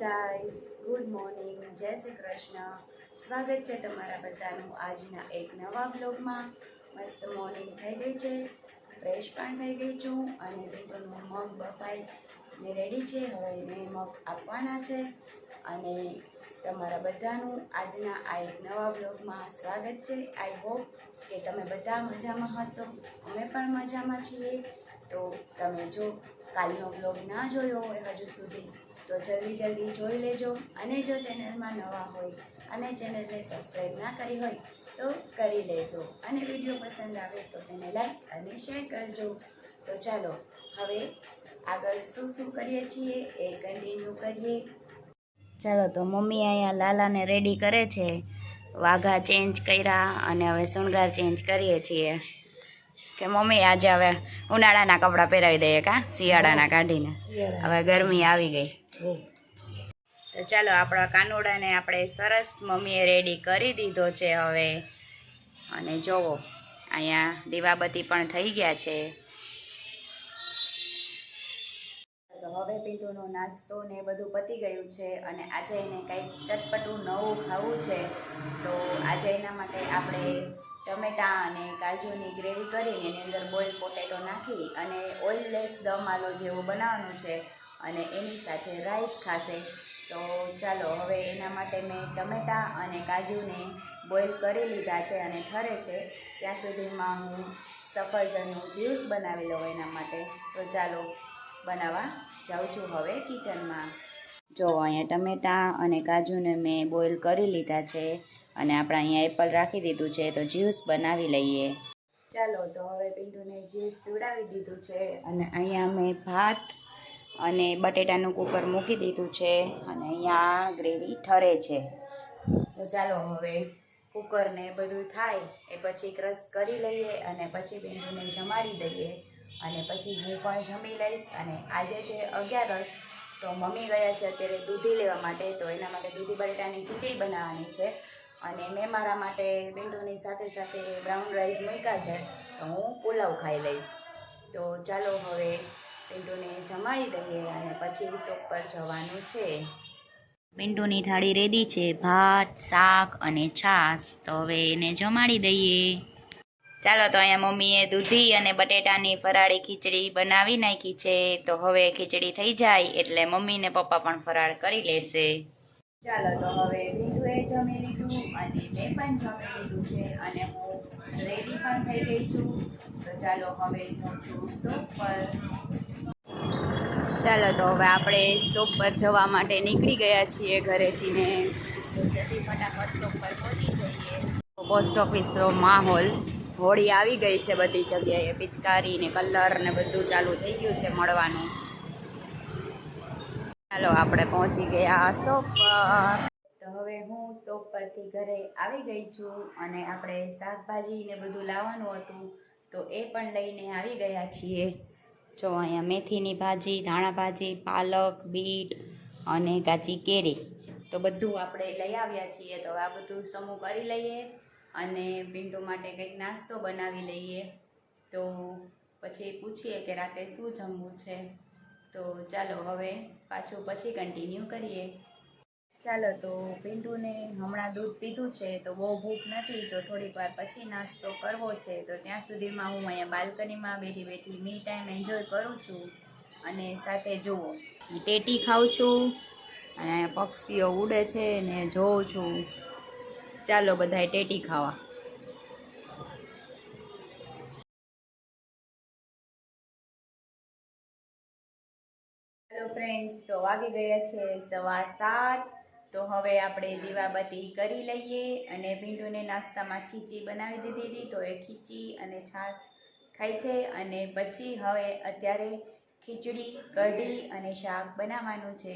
Guys good morning જય શ્રી કૃષ્ણ. સ્વાગત છે તમારા બધાનું આજના એક નવા વ્લોગમાં મસ્ત મોર્નિંગ થઈ ગઈ છે. ફ્રેશ પણ થઈ ગઈ છું અને બેટરનું મગ બફાઈ ને રેડી છે. હવે એને મગ આપવાના છે. અને તમારા બધાનું આજના આ એક નવા વ્લોગમાં સ્વાગત છે. આઈ હોપ કે તમે બધા મજામાં હશો. અમે પણ મજામાં છીએ. તો તમે જો કાલનો બ્લોગ ના જોયો હોય હજુ સુધી તો જલ્દી જલ્દી જોઈ લેજો. અને જો ચેનલમાં નવા હોય અને ચેનલને સબસ્ક્રાઈબ ના કરી હોય તો કરી લેજો. અને વીડિયો પસંદ આવે તો તેને લાઈક અને શેર કરજો. તો ચાલો, હવે આગળ શું શું કરીએ છીએ એ કન્ટિન્યુ કરીએ. ચાલો, તો મમ્મી અહીંયા લાલાને રેડી કરે છે. વાઘા ચેન્જ કર્યા અને હવે શણગાર ચેન્જ કરીએ છીએ. કે મમ્મી આજે હવે ઉનાળાના કપડાં પહેરાવી દઈએ કા? શિયાળાના કાઢીને. હવે ગરમી આવી ગઈ. તો ચાલો, આપણા કાનોડાને આપણે સરસ મમ્મીએ રેડી કરી દીધો છે હવે. અને જોવો, અહીંયા દીવાબત્તી પણ થઈ ગયા છે. તો હવે પિન્ટુનો નાસ્તો ને બધું પતી ગયું છે અને આજે એને કંઈક ચટપટું નવું ખાવું છે. તો આજે એના માટે આપણે ટમેટાં અને કાજુની ગ્રેવી કરીને એની અંદર બોઇલ પોટેટો નાખી અને ઓઇલલેસ દમ આલો જેવો બનાવવાનું છે અને એની સાથે રાઈસ ખાશે. તો ચાલો, હવે એના માટે મેં ટમેટાં અને કાજુને બોઇલ કરી લીધા છે અને ઠરે છે. ત્યાં સુધીમાં હું સફરજનનું જ્યુસ બનાવી લઉં એના માટે. તો ચાલો, બનાવવા જાઉં છું હવે કિચનમાં જો અહીંયા ટમેટાં અને કાજુને મેં બોઇલ કરી લીધા છે અને આપણે અહીંયા એપલ રાખી દીધું છે તો જ્યુસ બનાવી લઈએ. ચાલો તો હવે પિન્ટુને જ્યુસ પીવડાવી દીધું છે અને અહીંયા મેં ભાત અને બટેટાનું કુકર મૂકી દીધું છે અને અહીંયા ગ્રેવી ઠરે છે. તો ચાલો હવે કુકરને બધું થાય એ પછી ક્રશ કરી લઈએ અને પછી પિન્ટુને જમાડી દઈએ અને પછી હું પણ જમી લઈશ અને આજે છે અગિયારસ તો મમ્મી ગયા છે અત્યારે દૂધી લેવા માટે, તો એના માટે દૂધી બટેટાની ખીચડી બનાવવાની છે. અને મેં મારા માટે પિન્ટુની સાથે સાથે બ્રાઉન રાઈસ મૂક્યા છે, તો હું પુલાવ ખાઈ લઈશ. તો ચાલો હવે પિન્ટુને જમાડી દઈએ અને પછી શોપ પર જવાનું છે. પિન્ટુની થાળી રેડી છે, ભાત, શાક અને છાશ. તો હવે એને જમાડી દઈએ. ચાલો તો અહીંયા મમ્મીએ દૂધી અને બટેટાની ફરાળી ખીચડી બનાવી નાખી છે. તો હવે ખીચડી થઈ જાય એટલે મમ્મી ને પપ્પા પણ ફરાળ કરી લેશે. ચાલો તો હવે પિન્ટુએ જમી લીધું અને મેં પણ જમી લીધું છે અને હું રેડી પણ થઈ ગઈ છું. તો ચાલો હવે જઉં છું શોપ પર. ચાલો તો હવે આપણે શોપ પર જવા માટે નીકળી ગયા છીએ ઘરેથી ને. જલ્દી ફટાફટ શોપ પર પહોંચી જઈએ. પોસ્ટ ઓફિસનો માહોલ હોળી આવી ગઈ છે બધી જગ્યાએ, પિચકારી ને કલર ને બધું ચાલુ થઈ ગયું છે મળવાનું. ચાલો, આપણે પહોંચી ગયા શોપ તો હવે હું શોપ પરથી ઘરે આવી ગઈ છું અને આપણે શાકભાજી ને બધું લાવવાનું હતું, તો એ પણ લઈને આવી ગયા છીએ. જો, અહીંયા મેથીની ભાજી, ધાણા ભાજી, પાલક, બીટ અને કાચી કેરી. તો બધું આપણે લઈ આવ્યા છીએ. તો આ બધું સમૂહ કરી લઈએ. અને પિન્ટુ માટે કંઈક નાસ્તો બનાવી લઈએ. તો પછી પૂછીએ કે રાતે શું જમવું છે. તો ચાલો હવે પાછું પછી કન્ટિન્યુ કરીએ. ચાલો તો પિન્ટુને હમણાં દૂધ પીધું છે તો બહુ ભૂખ નથી તો થોડીક વાર પછી નાસ્તો કરવો છે. તો ત્યાં સુધીમાં હું અહીંયા બાલ્કનીમાં બેઠી બેઠી મી ટાઈમ એન્જોય કરું છું. અને સાથે જુઓ ટેટી ખાઉં છું અને પક્ષીઓ ઉડે છે ને જોઉં છું. ચાલો બધાએ ટેટી ખાવા. ફ્રેન્ડ્સ તો વાગી ગયા છે સવા સાત. તો હવે આપણે દીવાબત્તી કરી લઈએ અને ભીંડુને નાસ્તામાં ખીચી બનાવી દીધી હતી. તો એ ખીચી અને છાશ ખાય છે અને પછી હવે અત્યારે ખીચડી, કઢી અને શાક બનાવવાનું છે.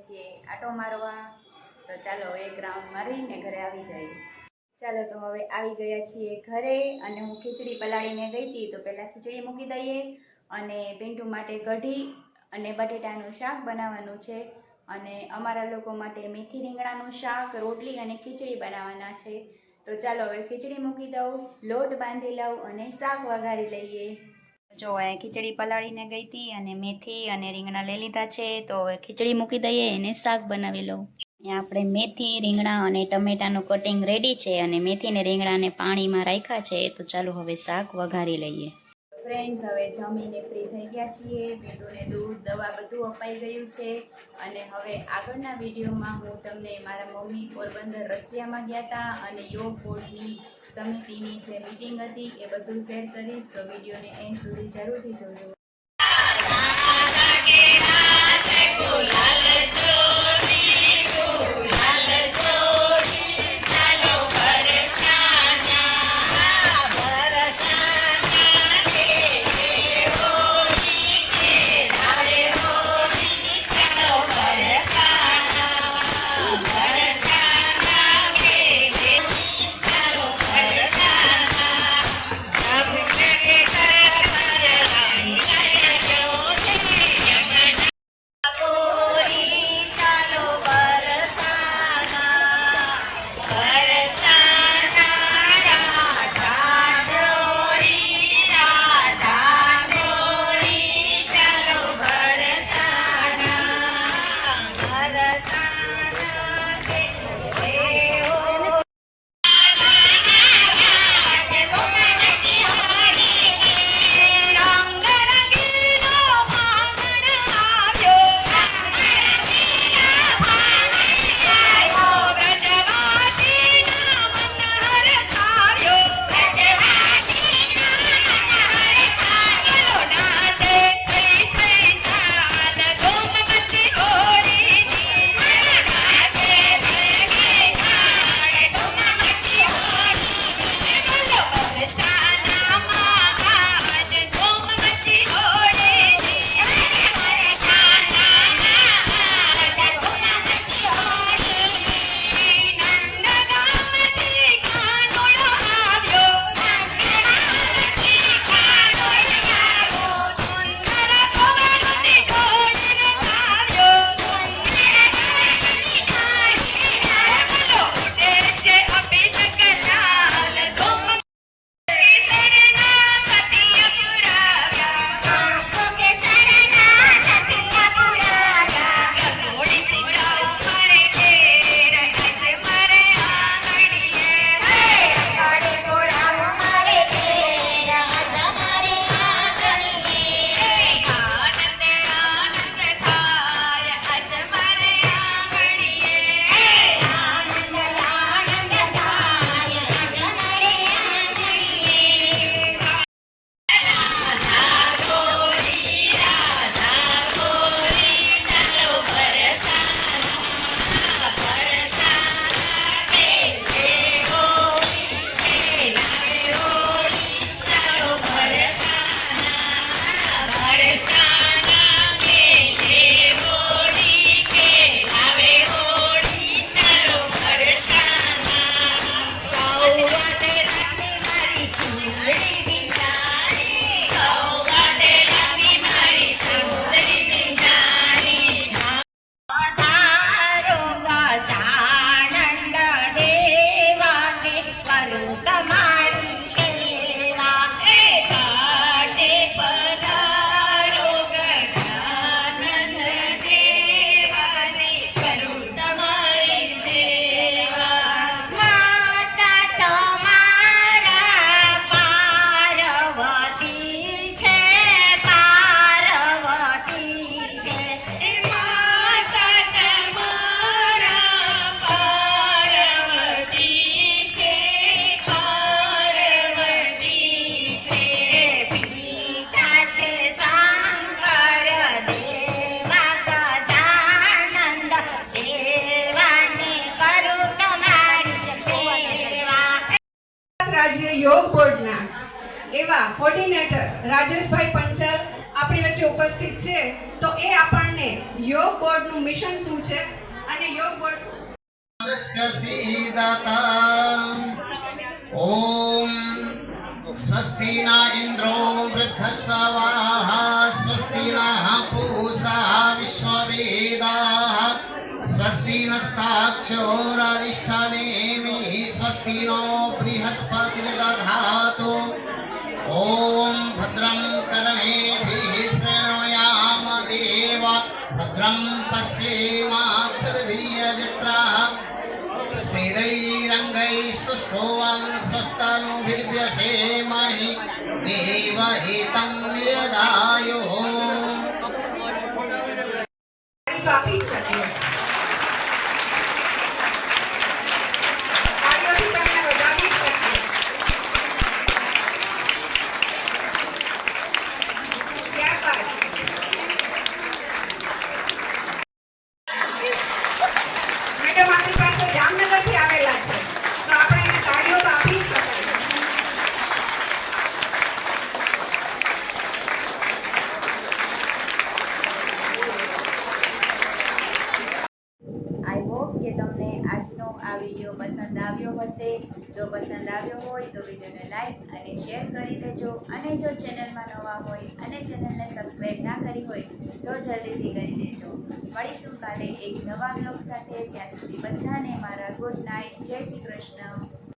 છીએ આટો મારવા. તો ચાલો એક રાઉન્ડ મારીને ઘરે આવી જઈએ. ચાલો તો હવે આવી ગયા છીએ ઘરે અને હું ખીચડી પલાળીને ગઈ હતી તો પહેલાં ખીચડી મૂકી દઈએ. અને પિન્ટુ માટે કઢી અને બટેટાનું શાક બનાવવાનું છે. અને અમારા લોકો માટે મેથી રીંગણાનું શાક, રોટલી અને ખીચડી બનાવવાના છે. તો ચાલો હવે ખીચડી મૂકી દઉં, લોટ બાંધી લઉં અને શાક વઘારી લઈએ. જો અહીંયા ખીચડી પલાળીને ગઈ હતી અને મેથી અને રીંગણા લઈ લીધા છે, તો ખીચડી મૂકી દઈએ, એને શાક બનાવી લઉં. અહીંયા આપણે મેથી, રીંગણા અને ટમેટાનું કટિંગ રેડી છે અને મેથી ને રીંગણાને પાણીમાં રાખ્યા છે, તો ચાલો હવે શાક વઘારી લઈએ. ફ્રેન્ડ્સ હવે જમીને ફ્રી થઈ ગયા છીએ બેટુને દૂધ, દવા બધું અપાઈ ગયું છે. અને હવે આગળના વિડીયોમાં હું તમને મારા મમ્મી પોરબંદર રશિયામાં ગયા હતા અને યોગ બોર્ડની સમિતિની જે મિટિંગ હતી એ બધું શેર કરીશ. તો વિડીયોને એન્ડ સુધી જરૂરથી જોજો. કોર્ડિનેટર રાજેશભાઈ પંચાલ આપણી વચ્ચે ઉપસ્થિત છે. તો એ આપણને યોગ બોર્ડનું મિશન શું છે? અને યોગ બોર્ડ ઓમ સ્વસ્તિ ના ઇન્દ્રો વૃદ્ધ स्थिरैरङ्गैस्तुष्टोवं स्वस्तनुभिर्व्यसेमहि देवहितं यदायुः વીડિયો પસંદ આવ્યો હશે, જો પસંદ આવ્યો હોય તો વિડીયોને લાઈક અને શેર કરી દેજો. અને જો ચેનલમાં નવા હોય અને ચેનલને સબસ્ક્રાઈબ ના કરી હોય, તો જલ્દીથી કરી દેજો. મળીશું કાલે એક નવા બ્લોગ સાથે. ત્યાં સુધી બધાને મારા ગુડ નાઇટ. જય શ્રી કૃષ્ણ.